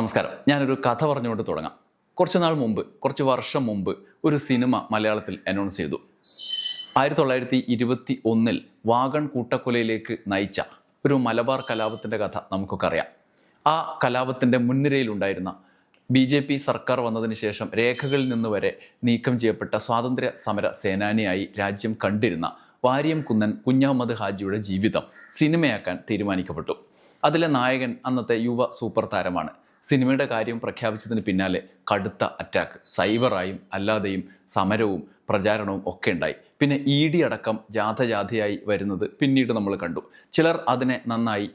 നമസ്കാരം. ഞാനൊരു കഥ പറഞ്ഞുകൊണ്ട് തുടങ്ങാം. കുറച്ച് നാൾ മുമ്പ് കുറച്ച് വർഷം മുമ്പ് ഒരു സിനിമ മലയാളത്തിൽ അനൗൺസ് ചെയ്തു. ആയിരത്തി തൊള്ളായിരത്തി ഇരുപത്തി ഒന്നിൽ വാഗൺ കൂട്ടക്കൊലയിലേക്ക് നയിച്ച ഒരു മലബാർ കലാപത്തിന്റെ കഥ നമുക്കൊക്കെ അറിയാം ആ കലാപത്തിന്റെ മുൻനിരയിലുണ്ടായിരുന്ന ബി ജെ പി സർക്കാർ വന്നതിന് ശേഷം രേഖകളിൽ നിന്ന് വരെ നീക്കം ചെയ്യപ്പെട്ട സ്വാതന്ത്ര്യ സമര സേനാനിയായി രാജ്യം കണ്ടിരുന്ന വാര്യം കുന്നൻ കുഞ്ഞഹമ്മദ് ഹാജിയുടെ ജീവിതം സിനിമയാക്കാൻ തീരുമാനിക്കപ്പെട്ടു. അതിലെ നായകൻ അന്നത്തെ യുവ സൂപ്പർ താരമാണ്. സിനിമയുടെ കാര്യം പ്രഖ്യാപിച്ചതിന് പിന്നാലെ കടുത്ത അറ്റാക്ക് സൈബറായും അല്ലാതെയും സമരവും പ്രചാരണവും ഒക്കെ ഉണ്ടായി. പിന്നെ ഇ ഡി അടക്കം ജാഥജാഥയായി വരുന്നത് പിന്നീട് നമ്മൾ കണ്ടു. ചിലർ അതിനെ നന്നായി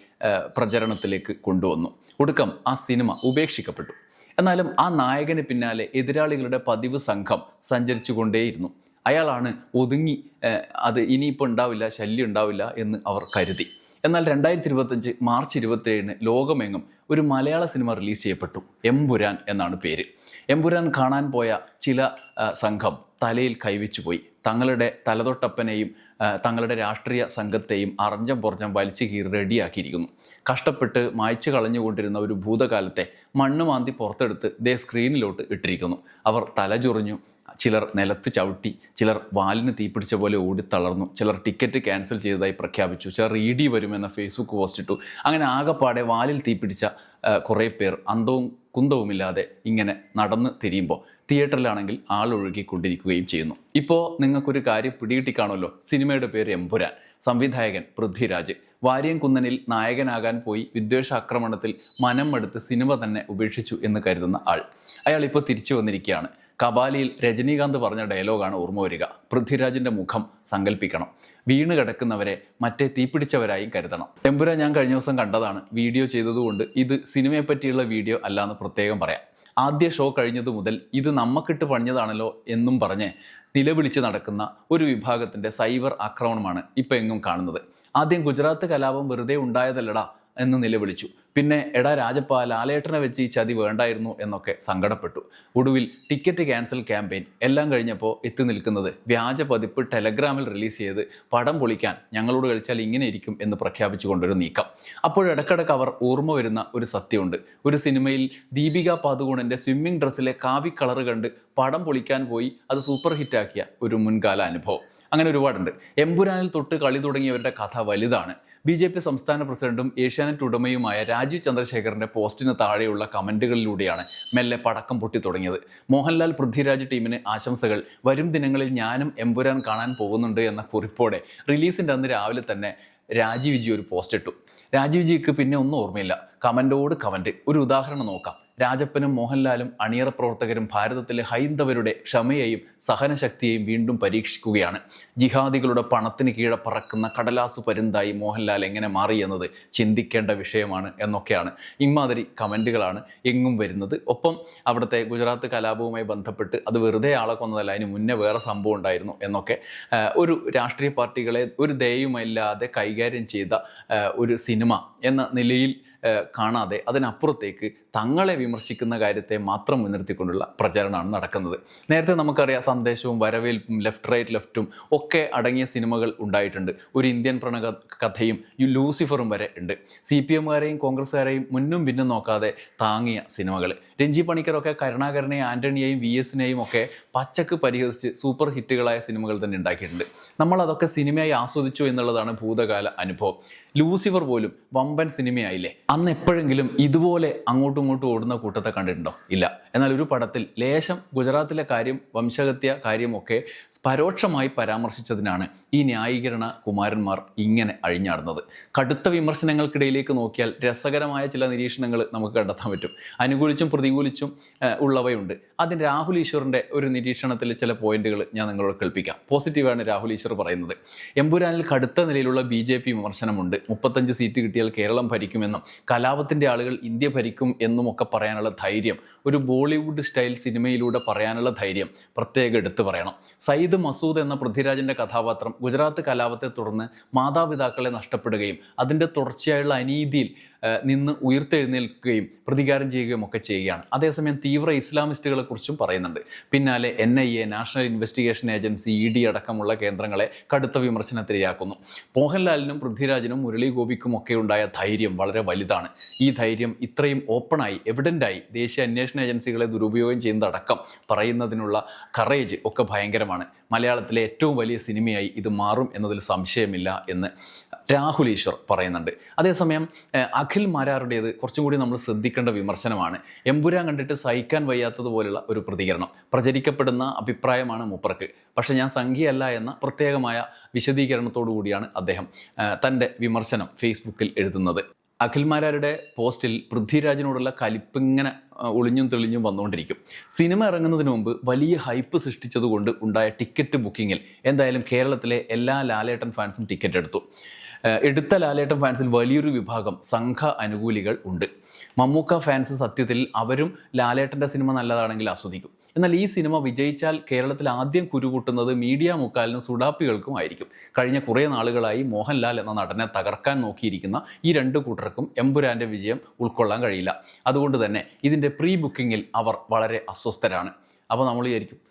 പ്രചരണത്തിലേക്ക് കൊണ്ടുവന്നു. ഒടുക്കം ആ സിനിമ ഉപേക്ഷിക്കപ്പെട്ടു. എന്നാലും ആ നായകന് പിന്നാലെ എതിരാളികളുടെ പതിവ് സംഘം സഞ്ചരിച്ചു കൊണ്ടേയിരുന്നു അയാളാണ് ഒതുങ്ങി അത് ഇനിയിപ്പോൾ ഉണ്ടാവില്ല ശല്യം ഉണ്ടാവില്ല എന്ന് അവർ കരുതി. എന്നാൽ രണ്ടായിരത്തി ഇരുപത്തഞ്ച് മാർച്ച് ഇരുപത്തിയേഴിന് ലോകമെങ്ങും ഒരു മലയാള സിനിമ റിലീസ് ചെയ്യപ്പെട്ടു. എമ്പുരാൻ എന്നാണ് പേര്. എമ്പുരാൻ കാണാൻ പോയ ചില സംഘം തലയിൽ കൈവച്ചു പോയി തങ്ങളുടെ തലതൊട്ടപ്പനെയും തങ്ങളുടെ രാഷ്ട്രീയ സംഘത്തെയും അറഞ്ചം പൊറഞ്ചം വലിച്ചു കീറി റെഡിയാക്കിയിരിക്കുന്നു. കഷ്ടപ്പെട്ട് മായ്ച്ചു കളഞ്ഞുകൊണ്ടിരുന്ന ഒരു ഭൂതകാലത്തെ മണ്ണ് മാന്തി പുറത്തെടുത്ത് ദേ സ്ക്രീനിലോട്ട് ഇട്ടിരിക്കുന്നു. അവർ തലചുറിഞ്ഞു ചിലർ നിലത്ത് ചവിട്ടി ചിലർ വാലിന് തീപിടിച്ച പോലെ ഓടി തളർന്നു ചിലർ ടിക്കറ്റ് ക്യാൻസൽ ചെയ്തതായി പ്രഖ്യാപിച്ചു ചിലർ ഇ ഡി വരുമെന്ന ഫേസ്ബുക്ക് പോസ്റ്റ് ഇട്ടു. അങ്ങനെ ആകെപ്പാടെ വാലിൽ തീപിടിച്ച കുറേ പേർ അന്തവും കുന്തവുമില്ലാതെ ഇങ്ങനെ നടന്ന് തിരിയുമ്പോൾ തിയേറ്ററിലാണെങ്കിൽ ആളൊഴുകിക്കൊണ്ടിരിക്കുകയും ചെയ്യുന്നു. ഇപ്പോൾ നിങ്ങൾക്കൊരു കാര്യം പിടികിട്ടിക്കാണല്ലോ സിനിമയുടെ പേര് എമ്പുരാൻ. സംവിധായകൻ പൃഥ്വിരാജ്. വാര്യം കുന്നനിൽ നായകനാകാൻ പോയി വിദ്വേഷ ആക്രമണത്തിൽ മനം മടുത്ത് സിനിമ തന്നെ ഉപേക്ഷിച്ചു എന്ന് കരുതുന്ന ആൾ. അയാൾ ഇപ്പോൾ തിരിച്ചു വന്നിരിക്കുകയാണ്. കബാലിയിൽ രജനീകാന്ത് പറഞ്ഞ ഡയലോഗാണ് ഓർമ്മ വരിക. പൃഥ്വിരാജിന്റെ മുഖം സങ്കല്പിക്കണം വീണ് കിടക്കുന്നവരെ മറ്റേ തീപിടിച്ചവരായും കരുതണം. എമ്പുര ഞാൻ കഴിഞ്ഞ ദിവസം കണ്ടതാണ്. വീഡിയോ ചെയ്തതുകൊണ്ട് ഇത് സിനിമയെ പറ്റിയുള്ള വീഡിയോ അല്ലാന്ന് പ്രത്യേകം പറയാം. ആദ്യ ഷോ കഴിഞ്ഞതു മുതൽ ഇത് നമ്മക്കിട്ട് പണിഞ്ഞതാണല്ലോ എന്നും പറഞ്ഞ് നിലവിളിച്ച് നടക്കുന്ന ഒരു വിഭാഗത്തിന്റെ സൈബർ ആക്രമണമാണ് ഇപ്പം എങ്ങും കാണുന്നത്. ആദ്യം ഗുജറാത്ത് കലാപം വെറുതെ ഉണ്ടായതല്ലടാ എന്ന് നിലവിളിച്ചു. പിന്നെ എടാ രാജപ്പ ലാലേട്ടനെ വെച്ച് ഈ ചതി വേണ്ടായിരുന്നു എന്നൊക്കെ സങ്കടപ്പെട്ടു. ഒടുവിൽ ടിക്കറ്റ് ക്യാൻസൽ ക്യാമ്പയിൻ. എല്ലാം കഴിഞ്ഞപ്പോൾ എത്തി നിൽക്കുന്നത് വ്യാജ പതിപ്പ് ടെലഗ്രാമിൽ റിലീസ് ചെയ്ത് പടം പൊളിക്കാൻ ഞങ്ങളോട് കളിച്ചാൽ ഇങ്ങനെ ഇരിക്കും എന്ന് പ്രഖ്യാപിച്ചുകൊണ്ടൊരു നീക്കം. അപ്പോഴിടക്കിടക്ക് അവർ ഓർമ്മ വരുന്ന ഒരു സത്യമുണ്ട്. ഒരു സിനിമയിൽ ദീപിക പാതുകോണിന്റെ സ്വിമ്മിംഗ് ഡ്രസ്സിലെ കാവി കളർ കണ്ട് പടം പൊളിക്കാൻ പോയി അത് സൂപ്പർ ഹിറ്റാക്കിയ ഒരു മുൻകാല അനുഭവം. അങ്ങനെ ഒരുപാടുണ്ട്. എമ്പുരാനിൽ തൊട്ട് കളി തുടങ്ങിയവരുടെ കഥ വലുതാണ്. ബി ജെ പി സംസ്ഥാന പ്രസിഡന്റും ഏഷ്യാനെറ്റ് ഉടമയുമായ രാജീവ് ചന്ദ്രശേഖറിന്റെ പോസ്റ്റിന് താഴെയുള്ള കമന്റുകളിലൂടെയാണ് മെല്ലെ പടക്കം പൊട്ടി തുടങ്ങിയത്. മോഹൻലാൽ പൃഥ്വിരാജ് ടീമിന് ആശംസകൾ. വരും ദിനങ്ങളിൽ ഞാനും എമ്പുരാൻ കാണാൻ പോകുന്നുണ്ട് എന്ന കുറിപ്പോടെ റിലീസിന്റെ അന്ന് രാവിലെ തന്നെ രാജീവ് ജി ഒരു പോസ്റ്റ് ഇട്ടു. രാജീവ് ജിക്ക് പിന്നെ ഒന്നും ഓർമ്മയില്ല. കമന്റോട് കമന്റ്. ഒരു ഉദാഹരണം നോക്കാം. രാജപ്പനും മോഹൻലാലും അണിയറ പ്രവർത്തകരും ഭാരതത്തിലെ ഹൈന്ദവരുടെ ക്ഷമയെയും സഹനശക്തിയെയും വീണ്ടും പരീക്ഷിക്കുകയാണ്. ജിഹാദികളുടെ പണത്തിന് കീഴെ പറക്കുന്ന കടലാസു പരുന്തായി മോഹൻലാൽ എങ്ങനെ മാറി എന്നത് ചിന്തിക്കേണ്ട വിഷയമാണ് എന്നൊക്കെയാണ്. ഇമാതിരി കമന്റുകളാണ് എങ്ങും വരുന്നത്. ഒപ്പം അവിടുത്തെ ഗുജറാത്ത് കലാപവുമായി ബന്ധപ്പെട്ട് അത് വെറുതെ ആളെ കൊന്നതല്ല അതിന് മുന്നേ വേറെ സംഭവം ഉണ്ടായിരുന്നു എന്നൊക്കെ. ഒരു രാഷ്ട്രീയ പാർട്ടികളെ ഒരു ദയുമല്ലാതെ കൈകാര്യം ചെയ്ത ഒരു സിനിമ എന്ന നിലയിൽ കാണാതെ അതിനപ്പുറത്തേക്ക് തങ്ങളെ വിമർശിക്കുന്ന കാര്യത്തെ മാത്രം മുൻനിർത്തിക്കൊണ്ടുള്ള പ്രചരണമാണ് നടക്കുന്നത്. നേരത്തെ നമുക്കറിയാം സന്ദേശവും വരവേൽപ്പും ലെഫ്റ്റ് റൈറ്റ് ലെഫ്റ്റും ഒക്കെ അടങ്ങിയ സിനിമകൾ ഉണ്ടായിട്ടുണ്ട്. ഒരു ഇന്ത്യൻ പ്രണക കഥയും ലൂസിഫറും വരെ ഉണ്ട്. സി പി എമ്മുകാരെയും കോൺഗ്രസ്സുകാരെയും മുന്നും പിന്നും നോക്കാതെ താങ്ങിയ സിനിമകൾ. രഞ്ജി പണിക്കറൊക്കെ കരുണാകരനെയും ആന്റണിയെയും വി എസിനെയും ഒക്കെ പച്ചക്ക് പരിഹസിച്ച് സൂപ്പർ ഹിറ്റുകളായ സിനിമകൾ തന്നെ ഉണ്ടാക്കിയിട്ടുണ്ട്. നമ്മൾ അതൊക്കെ സിനിമയായി ആസ്വദിച്ചു എന്നുള്ളതാണ് ഭൂതകാല അനുഭവം. ലൂസിഫർ പോലും വമ്പൻ സിനിമയായില്ലേ? അന്ന് എപ്പോഴെങ്കിലും ഇതുപോലെ അങ്ങോട്ടും ഇങ്ങോട്ടും ഓടുന്ന കൂട്ടത്തെ കണ്ടിട്ടുണ്ടോ? ഇല്ല. എന്നാൽ ഒരു പടത്തിൽ ലേശം ഗുജറാത്തിലെ കാര്യം വംശഹത്യ കാര്യമൊക്കെ പരോക്ഷമായി പരാമർശിച്ചതിനാണ് ഈ ന്യായീകരണ കുമാരന്മാർ ഇങ്ങനെ അഴിഞ്ഞാടുന്നത്. കടുത്ത വിമർശനങ്ങൾക്കിടയിലേക്ക് നോക്കിയാൽ രസകരമായ ചില നിരീക്ഷണങ്ങൾ നമുക്ക് കണ്ടെത്താൻ പറ്റും. അനുകൂലിച്ചും പ്രതികൂലിച്ചും ഉള്ളവയുണ്ട്. അതിന് രാഹുൽ ഈശ്വറിന്റെ ഒരു നിരീക്ഷണത്തിൽ ചില പോയിന്റുകൾ ഞാൻ നിങ്ങളോട് കേൾപ്പിക്കാം. പോസിറ്റീവാണ് രാഹുൽ ഈശ്വർ പറയുന്നത്. എമ്പുരാനിൽ കടുത്ത നിലയിലുള്ള ബി വിമർശനമുണ്ട്. മുപ്പത്തഞ്ച് സീറ്റ് കിട്ടിയാൽ കേരളം ഭരിക്കുമെന്നും കലാപത്തിന്റെ ആളുകൾ ഇന്ത്യ ഭരിക്കും എന്നുമൊക്കെ പറയാനുള്ള ധൈര്യം ഒരു ബോളിവുഡ് സ്റ്റൈൽ സിനിമയിലൂടെ പറയാനുള്ള ധൈര്യം പ്രത്യേകം എടുത്തു പറയണം. സയ്യിദ് മസൂദ് എന്ന പൃഥ്വിരാജിന്റെ കഥാപാത്രം ഗുജറാത്ത് കലാപത്തെ തുടർന്ന് മാതാപിതാക്കളെ നഷ്ടപ്പെടുകയും അതിന്റെ തുടർച്ചയായുള്ള അനീതിയിൽ നിന്ന് ഉയർത്തെഴുന്നേൽക്കുകയും പ്രതികാരം ചെയ്യുകയും ഒക്കെ ചെയ്യുകയാണ്. അതേസമയം തീവ്ര ഇസ്ലാമിസ്റ്റുകളെ കുറിച്ചും പറയുന്നുണ്ട്. പിന്നാലെ N I A national investigation agency E D അടക്കമുള്ള കേന്ദ്രങ്ങളെ കടുത്ത വിമർശനത്തിരയാക്കുന്നു. മോഹൻലാലിനും പൃഥ്വിരാജിനും മുരളി ഗോപിക്കും ഒക്കെ ഉണ്ടായ ധൈര്യം വളരെ വലുതാണ്. ഈ ധൈര്യം ഇത്രയും ഓപ്പണായി എവിഡന്റായി ദേശീയ അന്വേഷണ ഏജൻസികളെ ദുരുപയോഗം ചെയ്യുന്നതടക്കം പറയുന്നതിനുള്ള കറേജ് ഒക്കെ ഭയങ്കരമാണ്. മലയാളത്തിലെ ഏറ്റവും വലിയ സിനിമയായി ഇത് മാറും എന്നതിൽ സംശയമില്ല എന്ന്. രാഹുൽ ഈശ്വർ പറയുന്നുണ്ട്. അതേസമയം അഖിൽ മാരാറുടേത് കുറച്ചും കൂടി നമ്മൾ ശ്രദ്ധിക്കേണ്ട വിമർശനമാണ്. എമ്പുരാൻ കണ്ടിട്ട് സഹിക്കാൻ വയ്യാത്തതുപോലുള്ള ഒരു പ്രതികരണം. പ്രചരിക്കപ്പെടുന്ന അഭിപ്രായമാണ് മൂപ്പർക്ക്. പക്ഷെ ഞാൻ സംഖ്യയല്ല എന്ന പ്രത്യേകമായ വിശദീകരണത്തോടു കൂടിയാണ് അദ്ദേഹം തന്റെ വിമർശനം ഫേസ്ബുക്കിൽ എഴുതുന്നത്. അഖിൽമാരാരുടെ പോസ്റ്റിൽ പൃഥ്വിരാജിനോടുള്ള കലിപ്പിങ്ങനെ ഒളിഞ്ഞും തെളിഞ്ഞും വന്നുകൊണ്ടിരിക്കും. സിനിമ ഇറങ്ങുന്നതിന് മുമ്പ് വലിയ ഹൈപ്പ് സൃഷ്ടിച്ചതുകൊണ്ട് ഉണ്ടായ ടിക്കറ്റ് ബുക്കിങ്ങിൽ എന്തായാലും കേരളത്തിലെ എല്ലാ ലാലേട്ടൻ ഫാൻസും ടിക്കറ്റ് എടുത്തു. എടുത്ത ലാലേട്ടൻ ഫാൻസിൽ വലിയൊരു വിഭാഗം സംഘ അനുകൂലികൾ ഉണ്ട്. മമ്മൂക്ക ഫാൻസ് സത്യത്തിൽ അവരും ലാലേട്ടന്റെ സിനിമ നല്ലതാണെങ്കിൽ ആസ്വദിക്കും. എന്നാൽ ഈ സിനിമ വിജയിച്ചാൽ കേരളത്തിൽ ആദ്യം കുരുകൂട്ടുന്നത് മീഡിയ മുക്കാലിനും സുഡാപ്പികൾക്കും ആയിരിക്കും. കഴിഞ്ഞ കുറേ നാളുകളായി മോഹൻലാൽ എന്ന നടനെ തകർക്കാൻ നോക്കിയിരിക്കുന്ന ഈ രണ്ട് കൂട്ടർക്കും എമ്പുരാന്റെ വിജയം ഉൾക്കൊള്ളാൻ കഴിയില്ല. അതുകൊണ്ട് തന്നെ ഇതിന്റെ പ്രീ ബുക്കിങ്ങിൽ അവർ വളരെ അസ്വസ്ഥരാണ്. അപ്പോൾ നമ്മൾ വിചാരിക്കും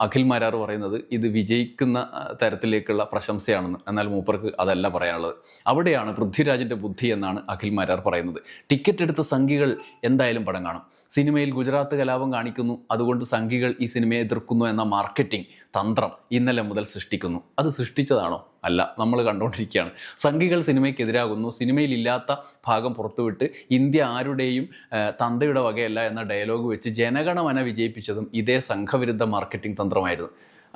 അഖിൽ മാരാർ പറയുന്നത് ഇത് വിജയിക്കുന്ന തരത്തിലേക്കുള്ള പ്രശംസയാണെന്ന്. എന്നാൽ മൂപ്പർക്ക് അതല്ല പറയാനുള്ളത്. അവിടെയാണ് പൃഥ്വിരാജിന്റെ ബുദ്ധി എന്നാണ് അഖിൽ മാരാർ പറയുന്നത്. ടിക്കറ്റ് എടുത്ത സംഘികൾ എന്തായാലും പടം കാണും. സിനിമയിൽ ഗുജറാത്ത് കലാപം കാണിക്കുന്നു. അതുകൊണ്ട് സംഘികൾ ഈ സിനിമയെ എതിർക്കുന്നു എന്ന മാർക്കറ്റിംഗ് തന്ത്രം ഇന്നലെ മുതൽ സൃഷ്ടിക്കുന്നു. അത് സൃഷ്ടിച്ചതാണോ? അല്ല നമ്മൾ കണ്ടുകൊണ്ടിരിക്കുകയാണ് സംഘികൾ സിനിമയ്ക്കെതിരാകുന്നു. സിനിമയിലില്ലാത്ത ഭാഗം പുറത്തുവിട്ട് ഇന്ത്യ ആരുടെയും തന്തയുടെ വകയല്ല എന്ന ഡയലോഗ് വെച്ച് ജനഗണമന വിജയിപ്പിച്ചതും ഇതേ സംഘവിരുദ്ധ മാർക്കറ്റിംഗ് തന്ത്രമായിരുന്നു.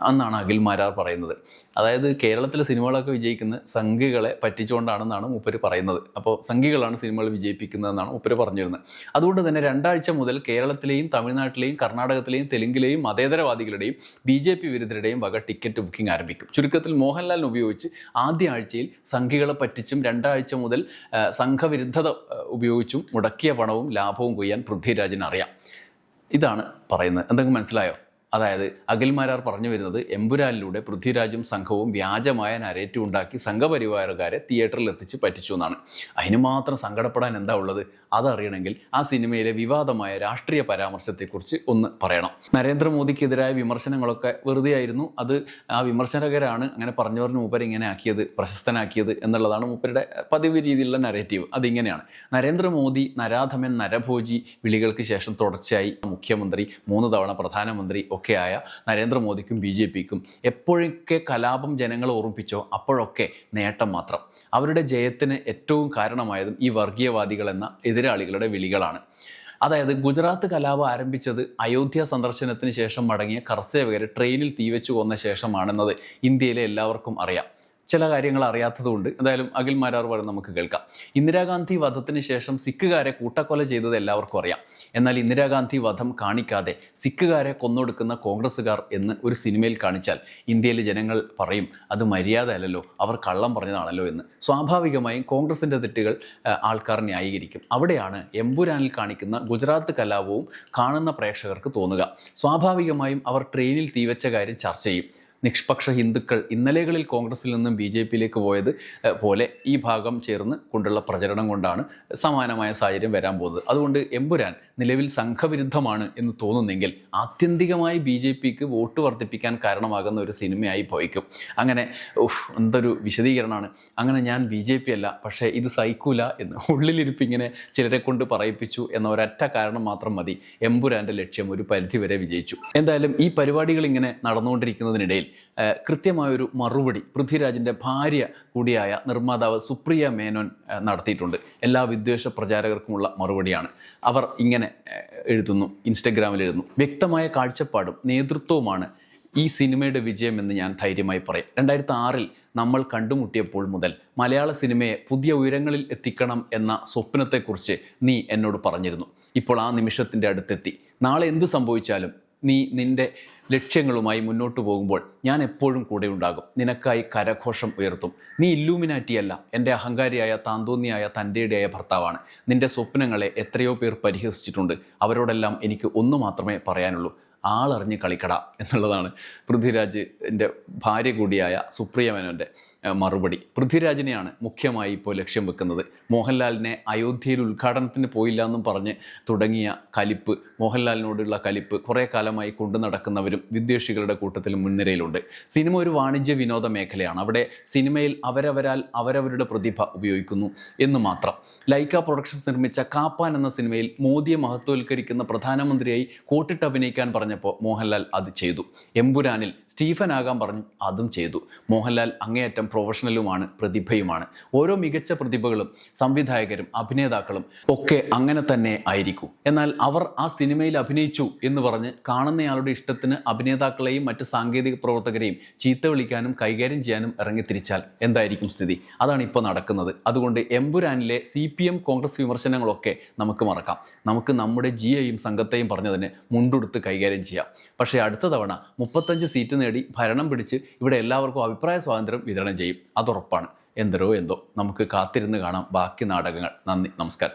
അന്നാണ് അഖിൽ മാരാർ പറയുന്നത്. അതായത് കേരളത്തിലെ സിനിമകളൊക്കെ വിജയിക്കുന്ന സംഘികളെ പറ്റിച്ചുകൊണ്ടാണെന്നാണ് മൂപ്പര് പറയുന്നത്. അപ്പോൾ സംഘികളാണ് സിനിമകൾ വിജയിപ്പിക്കുന്നതെന്നാണ് മൂപ്പര് പറഞ്ഞിരുന്നത്. അതുകൊണ്ട് തന്നെ രണ്ടാഴ്ച മുതൽ കേരളത്തിലെയും തമിഴ്നാട്ടിലെയും കർണാടകത്തിലെയും തെലുങ്കിലെയും മതേതരവാദികളുടെയും ബി ജെ പി വിരുദ്ധരുടെയും വക ടിക്കറ്റ് ബുക്കിംഗ് ആരംഭിക്കും. ചുരുക്കത്തിൽ മോഹൻലാലിനെ ഉപയോഗിച്ച് ആദ്യ ആഴ്ചയിൽ സംഘികളെ പറ്റിച്ചും രണ്ടാഴ്ച മുതൽ സംഘവിരുദ്ധത ഉപയോഗിച്ചും മുടക്കിയ പണവും ലാഭവും കൊയ്യാൻ പൃഥ്വിരാജിന് അറിയാം. ഇതാണ് പറയുന്നത്. എന്തെങ്കിലും മനസ്സിലായോ? അതായത് അഖിൽമാരാർ പറഞ്ഞു വരുന്നത് എമ്പുരാനിലൂടെ പൃഥ്വിരാജും സംഘവും വ്യാജമായ നരേറ്റീവ് ഉണ്ടാക്കി സംഘപരിവാരക്കാരെ തിയേറ്ററിൽ എത്തിച്ച് പറ്റിച്ചു എന്നാണ്. അതിന് മാത്രം സങ്കടപ്പെടാൻ എന്താ ഉള്ളത്? അതറിയണമെങ്കിൽ ആ സിനിമയിലെ വിവാദമായ രാഷ്ട്രീയ പരാമർശത്തെക്കുറിച്ച് ഒന്ന് പറയണം. നരേന്ദ്രമോദിക്കെതിരായ വിമർശനങ്ങളൊക്കെ വെറുതെ ആയിരുന്നു അത് ആ വിമർശകരാണ് അങ്ങനെ പറഞ്ഞവരിന് മൂപ്പർ ഇങ്ങനെ ആക്കിയത് പ്രശസ്തനാക്കിയത് എന്നുള്ളതാണ് മൂപ്പരുടെ പതിവ് രീതിയിലുള്ള നരേറ്റീവ് അതിങ്ങനെയാണ്. നരേന്ദ്രമോദി നരാധമൻ നരഭോജി വിളികൾക്ക് ശേഷം തുടർച്ചയായി മുഖ്യമന്ത്രി മൂന്ന് തവണ പ്രധാനമന്ത്രി ഒക്കെ ആയ നരേന്ദ്രമോദിക്കും ബി ജെ പിക്കും എപ്പോഴൊക്കെ കലാപം ജനങ്ങളെ ഓർമ്മിപ്പിച്ചോ അപ്പോഴൊക്കെ നേട്ടം മാത്രം. അവരുടെ ജയത്തിന് ഏറ്റവും കാരണമായതും ഈ വർഗീയവാദികൾ എന്ന എതിരാളികളുടെ വിളികളാണ്. അതായത് ഗുജറാത്ത് കലാപം ആരംഭിച്ചത് അയോധ്യ സന്ദർശനത്തിന് ശേഷം മടങ്ങിയ കർസേവകരെ ട്രെയിനിൽ തീവെച്ച് കൊന്ന ശേഷമാണെന്നത് ഇന്ത്യയിലെ എല്ലാവർക്കും അറിയാം. ചില കാര്യങ്ങൾ അറിയാത്തതുകൊണ്ട്. എന്തായാലും അഖിൽ മാരാർ വരെ നമുക്ക് കേൾക്കാം. ഇന്ദിരാഗാന്ധി വധത്തിന് ശേഷം സിഖുകാരെ കൂട്ടക്കൊല ചെയ്തത് എല്ലാവർക്കും അറിയാം. എന്നാൽ ഇന്ദിരാഗാന്ധി വധം കാണിക്കാതെ സിഖുകാരെ കൊന്നൊടുക്കുന്ന കോൺഗ്രസ്സുകാർ എന്ന് ഒരു സിനിമയിൽ കാണിച്ചാൽ ഇന്ത്യയിലെ ജനങ്ങൾ പറയും അത് മര്യാദ അല്ലല്ലോ അവർ കള്ളം പറഞ്ഞതാണല്ലോ എന്ന്. സ്വാഭാവികമായും കോൺഗ്രസിന്റെ തെറ്റുകൾ ആൾക്കാർ ന്യായീകരിക്കും. അവിടെയാണ് എമ്പുരാനിൽ കാണിക്കുന്ന ഗുജറാത്ത് കലാപവും കാണുന്ന പ്രേക്ഷകർക്ക് തോന്നുക. സ്വാഭാവികമായും അവർ ട്രെയിനിൽ തീവച്ച കാര്യം ചർച്ച ചെയ്യും. നിഷ്പക്ഷ ഹിന്ദുക്കൾ ഇന്നലെകളിൽ കോൺഗ്രസിൽ നിന്നും ബി ജെ പിയിലേക്ക് പോയത് പോലെ ഈ ഭാഗം ചേർന്ന് കൊണ്ടുള്ള പ്രചരണം കൊണ്ടാണ് സമാനമായ സാഹചര്യം വരാൻ പോകുന്നത്. അതുകൊണ്ട് എമ്പുരാൻ നിലവിൽ സംഘവിരുദ്ധമാണ് എന്ന് തോന്നുന്നെങ്കിൽ ആത്യന്തികമായി ബി ജെ പിക്ക് വോട്ട് വർദ്ധിപ്പിക്കാൻ കാരണമാകുന്ന ഒരു സിനിമയായി പോയിക്കും അങ്ങനെ എന്തൊരു വിശദീകരണമാണ്. അങ്ങനെ ഞാൻ ബി ജെ പി അല്ല പക്ഷേ ഇത് സഹിക്കൂല എന്ന് ഉള്ളിലിരിപ്പിങ്ങനെ ചിലരെ കൊണ്ട് പറയിപ്പിച്ചു എന്ന ഒരൊറ്റ കാരണം മാത്രം മതി. എമ്പുരാന്റെ ലക്ഷ്യം ഒരു പരിധിവരെ വിജയിച്ചു. എന്തായാലും ഈ പരിപാടികൾ ഇങ്ങനെ നടന്നുകൊണ്ടിരിക്കുന്നതിനിടയിൽ കൃത്യമായൊരു മറുപടി പൃഥ്വിരാജിന്റെ ഭാര്യ കൂടിയായ നിർമ്മാതാവ് സുപ്രിയ മേനോൻ നടത്തിയിട്ടുണ്ട്. എല്ലാ വിദ്വേഷ പ്രചാരകർക്കുമുള്ള മറുപടിയാണ്. അവർ ഇങ്ങനെ എഴുതുന്നു ഇൻസ്റ്റഗ്രാമിൽ എഴുതുന്നു വ്യക്തമായ കാഴ്ചപ്പാടും നേതൃത്വവുമാണ് ഈ സിനിമയുടെ വിജയം എന്ന് ഞാൻ ധൈര്യമായി പറയും. രണ്ടായിരത്തി ആറിൽ നമ്മൾ കണ്ടുമുട്ടിയപ്പോൾ മുതൽ മലയാള സിനിമയെ പുതിയ ഉയരങ്ങളിൽ എത്തിക്കണം എന്ന സ്വപ്നത്തെക്കുറിച്ച് നീ എന്നോട് പറഞ്ഞിരുന്നു. ഇപ്പോൾ ആ നിമിഷത്തിന്റെ അടുത്തെത്തി. നാളെ എന്ത് സംഭവിച്ചാലും നീ നിന്റെ ലക്ഷ്യങ്ങളുമായി മുന്നോട്ട് പോകുമ്പോൾ ഞാൻ എപ്പോഴും കൂടെ ഉണ്ടാകും. നിനക്കായി കരഘോഷം ഉയർത്തും. നീ ഇല്ലൂമിനാറ്റിയല്ല എന്റെ അഹങ്കാരിയായ താന്തോന്നിയായ തന്റെയുടെയായ ഭർത്താവാണ്. നിന്റെ സ്വപ്നങ്ങളെ എത്രയോ പേർ പരിഹസിച്ചിട്ടുണ്ട്. അവരോടെല്ലാം എനിക്ക് ഒന്നു മാത്രമേ പറയാനുള്ളൂ. ആളറിഞ്ഞ് കളിക്കട എന്നുള്ളതാണ്. പൃഥ്വിരാജിന്റെ ഭാര്യ കൂടിയായ സുപ്രിയ മേനോന്റെ മറുപടി. പൃഥ്വിരാജിനെയാണ് മുഖ്യമായി ഇപ്പോൾ ലക്ഷ്യം വെക്കുന്നത്. മോഹൻലാലിനെ അയോധ്യയിൽ ഉദ്ഘാടനത്തിന് പോയില്ല എന്നും പറഞ്ഞ് തുടങ്ങിയ കലിപ്പ് മോഹൻലാലിനോടുള്ള കലിപ്പ് കുറേ കാലമായി കൊണ്ടു നടക്കുന്നവരും വിദ്വേഷികളുടെ കൂട്ടത്തിൽ മുൻനിരയിലുണ്ട്. സിനിമ ഒരു വാണിജ്യ വിനോദ മേഖലയാണ്. അവിടെ സിനിമയിൽ അവരവരാൽ അവരവരുടെ പ്രതിഭ ഉപയോഗിക്കുന്നു എന്ന് മാത്രം. ലൈക്ക പ്രൊഡക്ഷൻസ് നിർമ്മിച്ച കാപ്പാൻ എന്ന സിനിമയിൽ മോദിയെ മഹത്വവൽക്കരിക്കുന്ന പ്രധാനമന്ത്രിയായി കോട്ടിട്ട് അഭിനയിക്കാൻ പറഞ്ഞപ്പോൾ മോഹൻലാൽ അത് ചെയ്തു. എംപുരാനിൽ സ്റ്റീഫൻ ആകാൻ പറഞ്ഞു അതും ചെയ്തു. മോഹൻലാൽ അങ്ങേയറ്റം പ്രൊഫഷണലുമാണ് പ്രതിഭയുമാണ്. ഓരോ മികച്ച പ്രതിഭകളും സംവിധായകരും അഭിനേതാക്കളും ഒക്കെ അങ്ങനെ തന്നെ ആയിരിക്കും. എന്നാൽ അവർ ആ സിനിമയിൽ അഭിനയിച്ചു എന്ന് പറഞ്ഞ് കാണുന്നയാളുടെ ഇഷ്ടത്തിന് അഭിനേതാക്കളെയും മറ്റ് സാങ്കേതിക പ്രവർത്തകരെയും ചീത്ത വിളിക്കാനും കൈകാര്യം ചെയ്യാനും ഇറങ്ങിത്തിരിച്ചാൽ എന്തായിരിക്കും സ്ഥിതി? അതാണ് ഇപ്പോൾ നടക്കുന്നത്. അതുകൊണ്ട് എംപുരാനിലെ സി പി എം കോൺഗ്രസ് വിമർശനങ്ങളൊക്കെ നമുക്ക് മറക്കാം. നമുക്ക് നമ്മുടെ ജിയെയും സംഘത്തെയും പറഞ്ഞതിന് മുണ്ടെടുത്ത് കൈകാര്യം ചെയ്യാം. പക്ഷേ അടുത്ത തവണ മുപ്പത്തഞ്ച് സീറ്റ് നേടി ഭരണം പിടിച്ച് ഇവിടെ എല്ലാവർക്കും അഭിപ്രായ സ്വാതന്ത്ര്യം വിതരണം ചെയ്യും അതുറപ്പാണ് എന്തരോ എന്തോ. നമുക്ക് കാത്തിരുന്ന് കാണാം. ബാക്കി നാടകങ്ങൾ. നന്ദി. നമസ്കാരം.